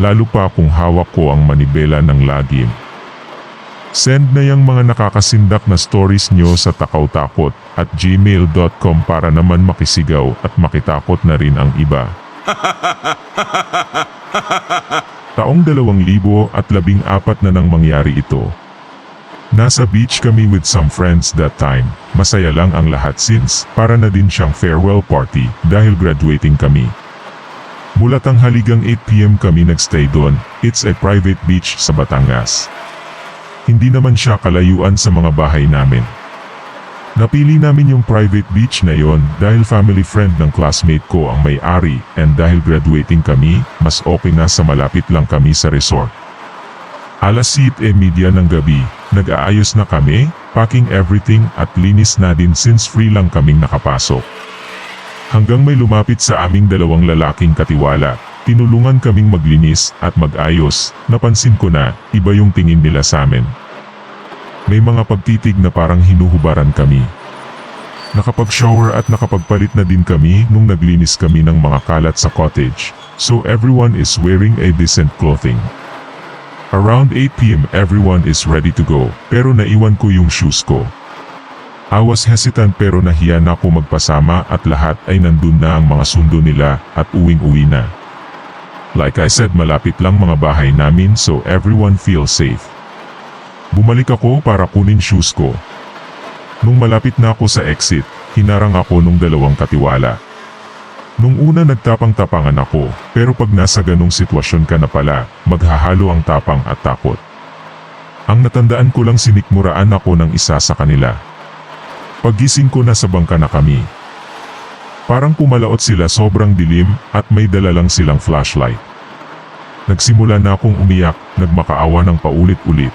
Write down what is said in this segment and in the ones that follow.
lalo pa kung hawak ko ang manibela ng lagim. Send na yung mga nakakasindak na stories nyo sa takawtakot at gmail.com para naman makisigaw at makitakot na rin ang iba. Taong 2014 na nang mangyari ito. Nasa beach kami with some friends that time. Masaya lang ang lahat since para na din siyang farewell party dahil graduating kami. Mula tanghaligang 8pm kami nagstay doon. It's a private beach sa Batangas. Hindi naman siya kalayuan sa mga bahay namin. Napili namin yung private beach na yon dahil family friend ng classmate ko ang may-ari and dahil graduating kami, mas okay na sa malapit lang kami sa resort. Alas 7 media ng gabi, nag-aayos na kami, packing everything at linis na din since free lang kaming nakapasok. Hanggang may lumapit sa aming dalawang lalaking katiwala, tinulungan kaming maglinis at mag-ayos, napansin ko na, iba yung tingin nila sa amin. May mga pagtitig na parang hinuhubaran kami. Nakapag-shower at nakapagpalit na din kami nung naglinis kami ng mga kalat sa cottage, so everyone is wearing a decent clothing. Around 8pm everyone is ready to go, pero naiwan ko yung shoes ko. I hesitant pero nahiya na ako magpasama at lahat ay nandun na ang mga sundo nila at uwing-uwi na. Like I said malapit lang mga bahay namin so everyone feels safe. Bumalik ako para kunin shoes ko. Nung malapit na ako sa exit, hinarang ako nung dalawang katiwala. Nung una nagtapang-tapangan ako, pero pag nasa ganong sitwasyon ka na pala, maghahalo ang tapang at takot. Ang natandaan ko lang sinikmuraan ako ng isa sa kanila. Paggising ko nasa bangka na kami. Parang pumalaot sila sobrang dilim at may dala lang silang flashlight. Nagsimula na akong umiyak, nagmakaawa ng paulit-ulit.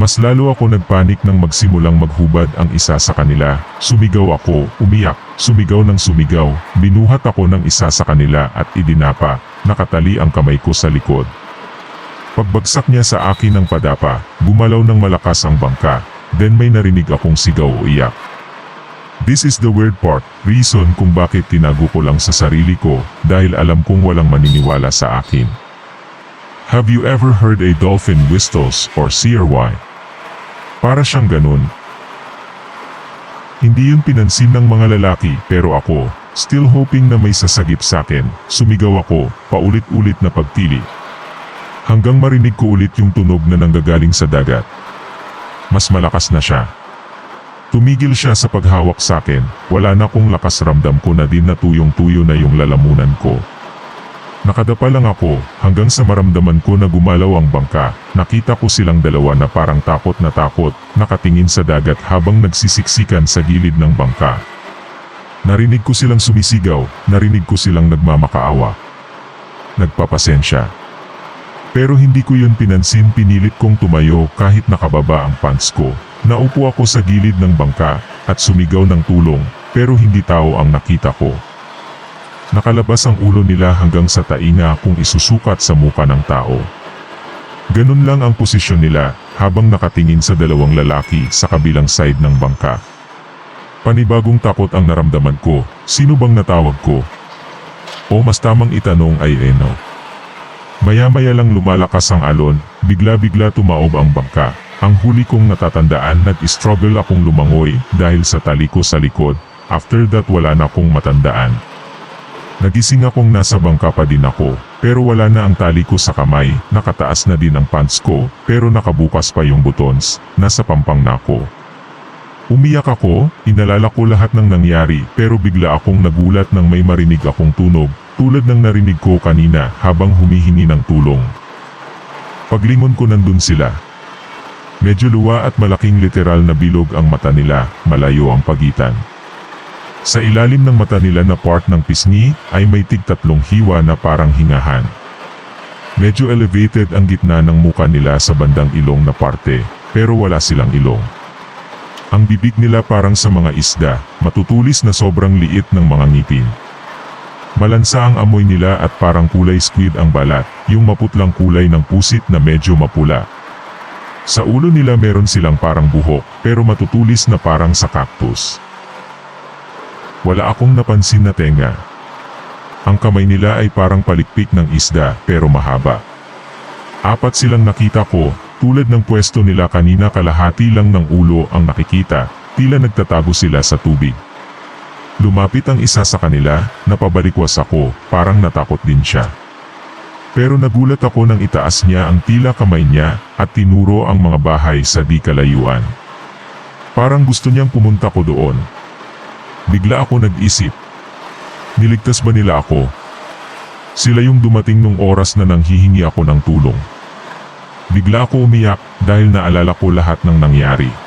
Mas lalo ako nagpanik nang magsimulang maghubad ang isa sa kanila. Sumigaw ako, umiyak, sumigaw ng sumigaw. Binuhat ako ng isa sa kanila at idinapa. Nakatali ang kamay ko sa likod. Pagbagsak niya sa akin ng padapa, gumalaw ng malakas ang bangka. Then may narinig akong sigaw o iyak. This is the weird part, reason kung bakit tinago ko lang sa sarili ko dahil alam kong walang maniniwala sa akin. Have you ever heard a dolphin whistles or CRY? Para siyang ganun. Hindi yun pinansin ng mga lalaki pero ako, still hoping na may sasagip sa akin, sumigaw ako, paulit-ulit na pagtili. Hanggang marinig ko ulit yung tunog na nanggagaling sa dagat. Mas malakas na siya. Tumigil siya sa paghawak sa akin, wala na kong lakas ramdam ko na din na tuyong-tuyo na yung lalamunan ko. Nakadapa lang ako hanggang sa maramdaman ko na gumalaw ang bangka. Nakita ko silang dalawa na parang takot na takot, nakatingin sa dagat habang nagsisiksikan sa gilid ng bangka. Narinig ko silang sumisigaw, narinig ko silang nagmamakaawa. Nagpapasensya. Pero hindi ko yun pinansin pinilit kong tumayo kahit nakababa ang pants ko. Naupo ako sa gilid ng bangka at sumigaw ng tulong pero hindi tao ang nakita ko. Nakalabas ang ulo nila hanggang sa tainga kung isusukat sa muka ng tao. Ganun lang ang posisyon nila habang nakatingin sa dalawang lalaki sa kabilang side ng bangka. Panibagong takot ang naramdaman ko, sino bang natawag ko? O mas tamang itanong ay Eno. Maya-maya lang lumalakas ang alon, bigla-bigla tumaob ang bangka. Ang huli kong natatandaan nag-struggle akong lumangoy dahil sa tali ko sa likod, after that wala na akong matandaan. Nagising akong nasa bangka pa din ako, pero wala na ang tali ko sa kamay, nakataas na din ang pants ko, pero nakabukas pa yung buttons, nasa pampang na ako. Umiyak ako, inalala ko lahat ng nangyari, pero bigla akong nagulat nang may marinig akong tunog, tulad ng narinig ko kanina habang humihingi ng tulong. Paglingon ko nandun sila. Medyo luwa at malaking literal na bilog ang mata nila, malayo ang pagitan. Sa ilalim ng mata nila na part ng pisngi ay may tigtatlong hiwa na parang hingahan. Medyo elevated ang gitna ng muka nila sa bandang ilong na parte, pero wala silang ilong. Ang bibig nila parang sa mga isda, matutulis na sobrang liit ng mga ngipin. Malansa ang amoy nila at parang kulay squid ang balat, yung maputlang kulay ng pusit na medyo mapula. Sa ulo nila meron silang parang buhok, pero matutulis na parang sa cactus. Wala akong napansin na tenga. Ang kamay nila ay parang palikpik ng isda, pero mahaba. Apat silang nakita ko, tulad ng pwesto nila kanina kalahati lang ng ulo ang nakikita, tila nagtatago sila sa tubig. Lumapit ang isa sa kanila, napabalikwas ako, parang natakot din siya. Pero nagulat ako nang itaas niya ang tila kamay niya at tinuro ang mga bahay sa di kalayuan. Parang gusto niyang pumunta ko doon. Bigla ako nag-isip. Niligtas ba nila ako? Sila yung dumating nung oras na nanghihingi ako ng tulong. Bigla ako umiyak dahil naalala ko lahat ng nangyari.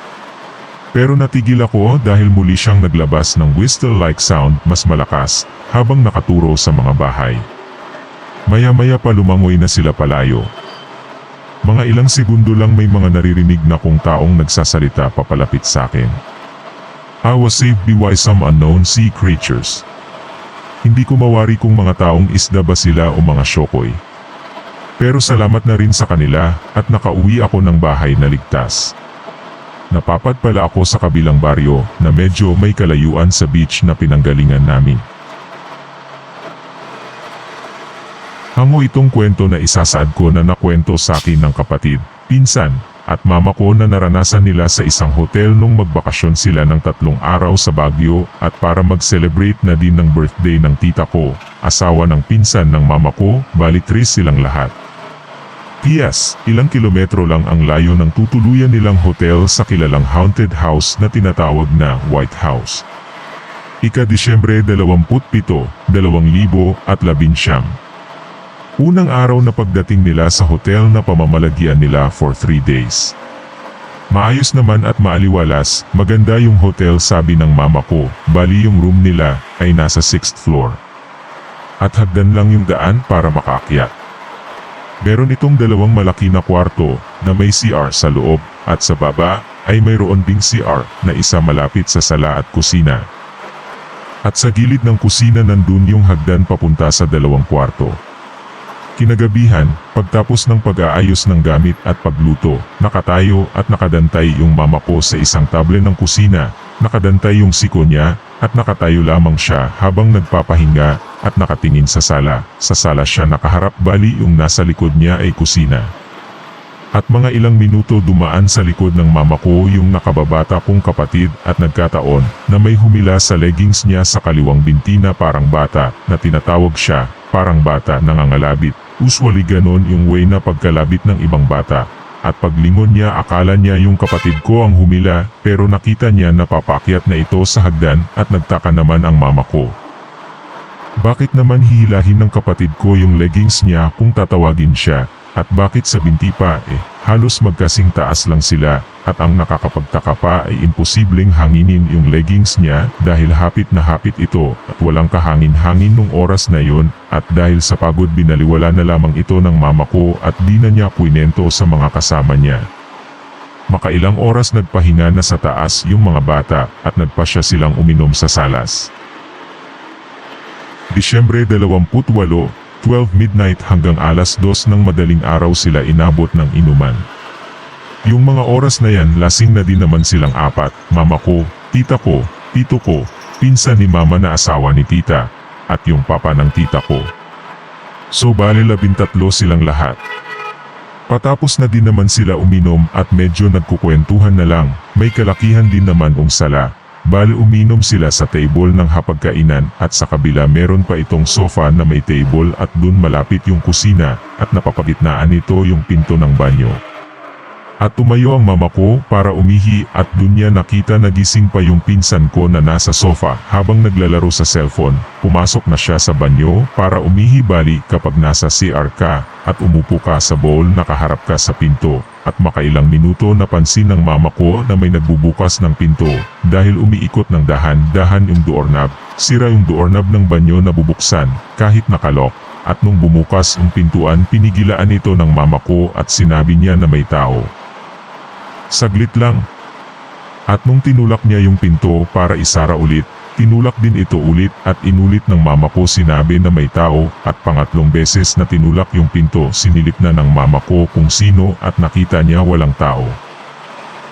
Pero natigil ako dahil muli siyang naglabas ng whistle-like sound mas malakas habang nakaturo sa mga bahay. Maya-maya pa lumangoy na sila palayo. Mga ilang segundo lang may mga naririnig na kong taong nagsasalita papalapit sa akin. I was saved by some unknown sea creatures. Hindi ko mawari kung mga taong isda ba sila o mga syokoy. Pero salamat na rin sa kanila at nakauwi ako ng bahay na ligtas. Napapad pala ako sa kabilang baryo na medyo may kalayuan sa beach na pinanggalingan namin. Hango itong kwento na isasaad ko na nakwento sa akin ng kapatid, pinsan, at mama ko na naranasan nila sa isang hotel nung magbakasyon sila ng tatlong araw sa Baguio at para mag-celebrate na din ng birthday ng tita ko, asawa ng pinsan ng mama ko, bali tris silang lahat. P.S. Ilang kilometro lang ang layo ng tutuluyan nilang hotel sa kilalang haunted house na tinatawag na White House. Ika-Disyembre 27, 2019. Unang araw na pagdating nila sa hotel na pamamalagyan nila for 3 days. Maayos naman at maaliwalas, maganda yung hotel sabi ng mama ko, bali yung room nila ay nasa 6th floor. At hagdan lang yung daan para makaakyat. Meron itong dalawang malaki na kwarto na may CR sa loob at sa baba ay mayroon ding CR na isa malapit sa sala at kusina. At sa gilid ng kusina nandun yung hagdan papunta sa dalawang kwarto. Kinagabihan, pagtapos ng pag-aayos ng gamit at pagluto, nakatayo at nakadantay yung mama ko sa isang table ng kusina, nakadantay yung siko niya, at nakatayo lamang siya habang nagpapahinga at nakatingin sa sala. Sa sala siya nakaharap bali yung nasa likod niya ay kusina. At mga ilang minuto dumaan sa likod ng mama ko yung nakababata kong kapatid at nagkataon na may humila sa leggings niya sa kaliwang binti na parang bata na tinatawag siya parang bata nangangalabit. Usually ganon yung way na pagkalabit ng ibang bata. At paglingon niya akala niya yung kapatid ko ang humila pero nakita niya na papakyat na ito sa hagdan at nagtaka naman ang mama ko. Bakit naman hihilahin ng kapatid ko yung leggings niya kung tatawagin siya at bakit sa binti pa eh, halos magkasing taas lang sila, at ang nakakapagtaka pa ay imposibleng hanginin yung leggings niya dahil hapit na hapit ito at walang kahangin-hangin nung oras na yon at dahil sa pagod binaliwala na lamang ito ng mama ko at di na niya kwinento sa mga kasama niya. Makailang oras nagpahinga na sa taas yung mga bata at nagpa siya silang uminom sa salas. Disyembre 28, 12 midnight hanggang alas 2 ng madaling araw sila inabot ng inuman. Yung mga oras na yan lasing na din naman silang apat, mama ko, tita ko, tito ko, pinsan ni mama na asawa ni tita, at yung papa ng tita ko. So bali labintatlo silang lahat. Patapos na din naman sila uminom at medyo nagkukwentuhan na lang, may kalakihan din naman ung sala, Bali uminom sila sa table ng hapagkainan at sa kabila meron pa itong sofa na may table at dun malapit yung kusina at napapagitnaan nito yung pinto ng banyo. At tumayo ang mama ko para umihi at dun niya nakita nagising pa yung pinsan ko na nasa sofa habang naglalaro sa cellphone. Pumasok na siya sa banyo para umihi bali kapag nasa CR ka at umupo ka sa bowl nakaharap ka sa pinto. At makailang minuto napansin ng mama ko na may nagbubukas ng pinto dahil umiikot ng dahan-dahan yung doorknob. Sira yung doorknob ng banyo na bubuksan kahit nakalok at nung bumukas ang pintuan pinigilaan ito ng mama ko at sinabi niya na may tao. Saglit lang. At nung tinulak niya yung pinto para isara ulit, tinulak din ito ulit at inulit ng mama ko sinabi na may tao at pangatlong beses na tinulak yung pinto sinilip na ng mama ko kung sino at nakita niya walang tao.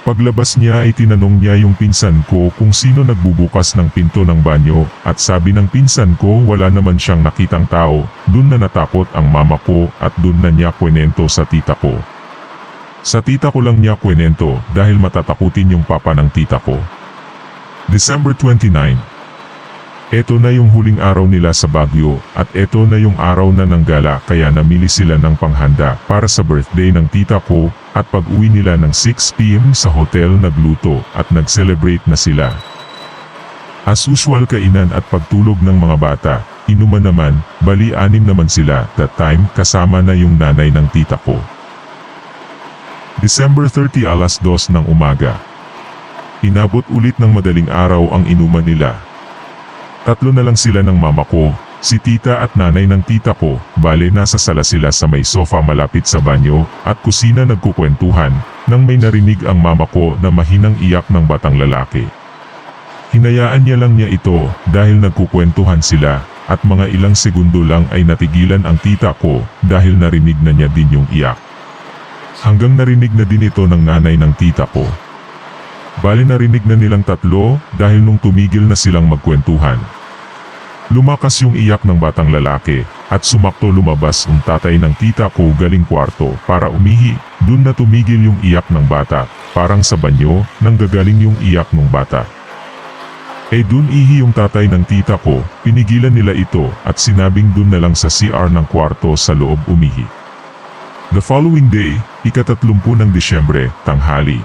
Paglabas niya ay tinanong niya yung pinsan ko kung sino nagbubukas ng pinto ng banyo at sabi ng pinsan ko wala naman siyang nakitang tao, dun na natakot ang mama ko at dun na niya kwenento sa tita ko. Sa tita ko lang niya kwenento dahil matatakutin yung papa ng tita ko. December 29 Ito na yung huling araw nila sa Baguio at ito na yung araw na ng gala kaya namili sila ng panghanda para sa birthday ng tita ko at pag uwi nila ng 6pm sa hotel nagluto at nag-celebrate na sila. As usual kainan at pagtulog ng mga bata, inuman naman, bali anim naman sila that time kasama na yung nanay ng tita ko. December 30 alas 2 ng umaga. Inabot ulit ng madaling araw ang inuman nila. Tatlo na lang sila ng mama ko, si tita at nanay ng tita ko, bale nasa sala sila sa may sofa malapit sa banyo at kusina nagkukwentuhan nang may narinig ang mama ko na mahinang iyak ng batang lalaki. Hinayaan niya lang niya ito dahil nagkukwentuhan sila at mga ilang segundo lang ay natigilan ang tita ko dahil narinig na niya din yung iyak. Hanggang narinig na din ito ng nanay ng tita ko. Bali narinig na nilang tatlo dahil nung tumigil na silang magkwentuhan. Lumakas yung iyak ng batang lalaki at sumakto lumabas ang tatay ng tita ko galing kwarto para umihi. Dun na tumigil yung iyak ng bata, parang sa banyo nang gagaling yung iyak ng bata. Eh dun ihi yung tatay ng tita ko, pinigilan nila ito at sinabing dun na lang sa CR ng kwarto sa loob umihi. The following day, ikatatlumpu ng Disyembre, tanghali.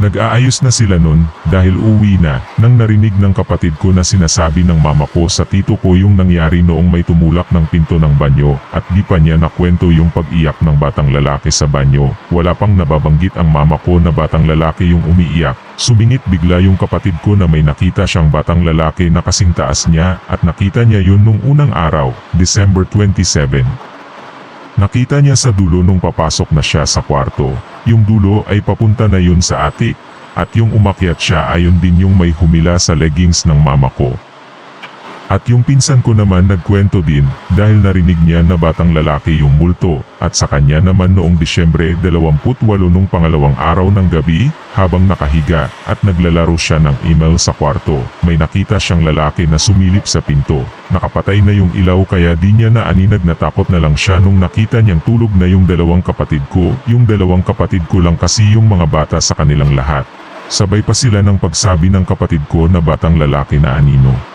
Nag-aayos na sila nun dahil uwi na nang narinig ng kapatid ko na sinasabi ng mama ko sa tito ko yung nangyari noong may tumulak ng pinto ng banyo at di pa niya nakwento yung pag-iyak ng batang lalaki sa banyo. Wala pang nababanggit ang mama ko na batang lalaki yung umiiyak. Sumingit bigla yung kapatid ko na may nakita siyang batang lalaki na kasing taas niya at nakita niya yun nung unang araw, December 27. Nakita niya sa dulo nung papasok na siya sa kwarto. Yung dulo ay papunta na yun sa atik. At yung umakyat siya ayon din yung may humila sa leggings ng mama ko. At yung pinsan ko naman nagkwento din dahil narinig niya na batang lalaki yung multo at sa kanya naman noong Disyembre 28 nung pangalawang araw ng gabi habang nakahiga at naglalaro siya ng email sa kwarto. May nakita siyang lalaki na sumilip sa pinto. Nakapatay na yung ilaw kaya di niya na aninag natakot na lang siya nung nakita niyang tulog na yung dalawang kapatid ko. Yung dalawang kapatid ko lang kasi yung mga bata sa kanilang lahat. Sabay pa sila ng pagsabi ng kapatid ko na batang lalaki na anino.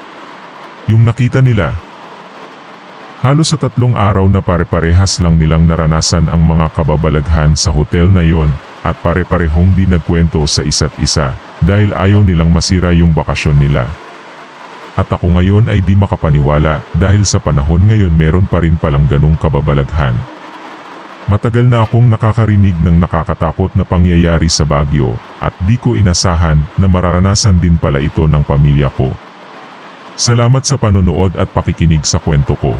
Yung nakita nila. Halos sa tatlong araw na pare-parehas lang nilang naranasan ang mga kababalaghan sa hotel na yon at pare-parehong di nagkwento sa isa't isa dahil ayaw nilang masira yung bakasyon nila. At ako ngayon ay di makapaniwala dahil sa panahon ngayon meron pa rin palang ganong kababalaghan. Matagal na akong nakakarinig ng nakakatakot na pangyayari sa Baguio at di ko inasahan na mararanasan din pala ito ng pamilya ko. Salamat sa panonood at pakikinig sa kwento ko.